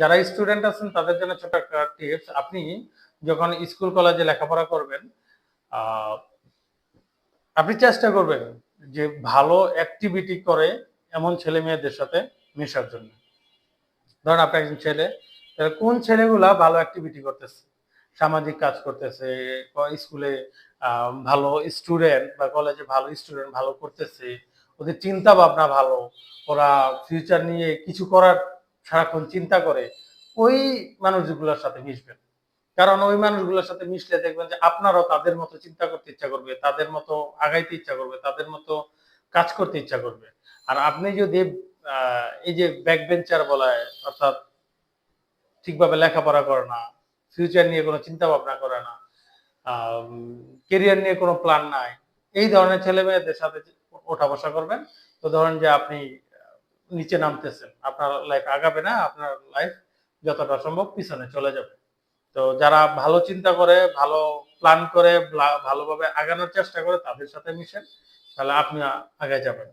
যারা স্টুডেন্ট আছেন, তাদের জন্য ছোট একটা টিপস আপনি যখন স্কুল কলেজে লেখাপড়া করবেন আপনি চেষ্টা করবেন যে ভালো অ্যাক্টিভিটি করে এমন ছেলে মেয়েদের সাথে মেশার জন্য। ধরেন আপনি একজন ছেলে, তাহলে কোন ছেলেগুলা ভালো অ্যাক্টিভিটি করতেছে? সামাজিক কাজ করতেছে স্কুলে ভালো স্টুডেন্ট বা কলেজে ভালো স্টুডেন্ট ভালো করতেছে, ওদের চিন্তা ভাবনা ভালো, ওরা ফিউচার নিয়ে কিছু করার সারাক্ষণ চিন্তা করে ওই মানুষগুলোর সাথে মিশবেন। কারণ ওই মানুষগুলোর সাথে মিশলে দেখবেন যে আপনারও তাদের মতো চিন্তা করতে ইচ্ছা করবে, তাদের মতো আগাইতে ইচ্ছা করবে, তাদের মতো কাজ করতে ইচ্ছা করবে। আর আপনি যদি এই যে ব্যাক বেঞ্চার বলা হয়, অর্থাৎ ঠিকভাবে লেখাপড়া করে না ফিউচার নিয়ে কোনো চিন্তা ভাবনা করে না কেরিয়ার নিয়ে কোনো প্ল্যান নাই, এই ধরনের ছেলে মেয়েদের সাথে ওঠা বসা করবেন। তো ধরেন যে আপনি নিচে নামতেছেন। আপনার লাইফ আগাবে না, আপনার লাইফ যতটা সম্ভব পিছনে চলে যাবে। তো যারা ভালো চিন্তা করে, ভালো প্ল্যান করে ভালোভাবে আগানোর চেষ্টা করে, তাদের সাথে মিশেন, তাহলে আপনি আগে যাবেন।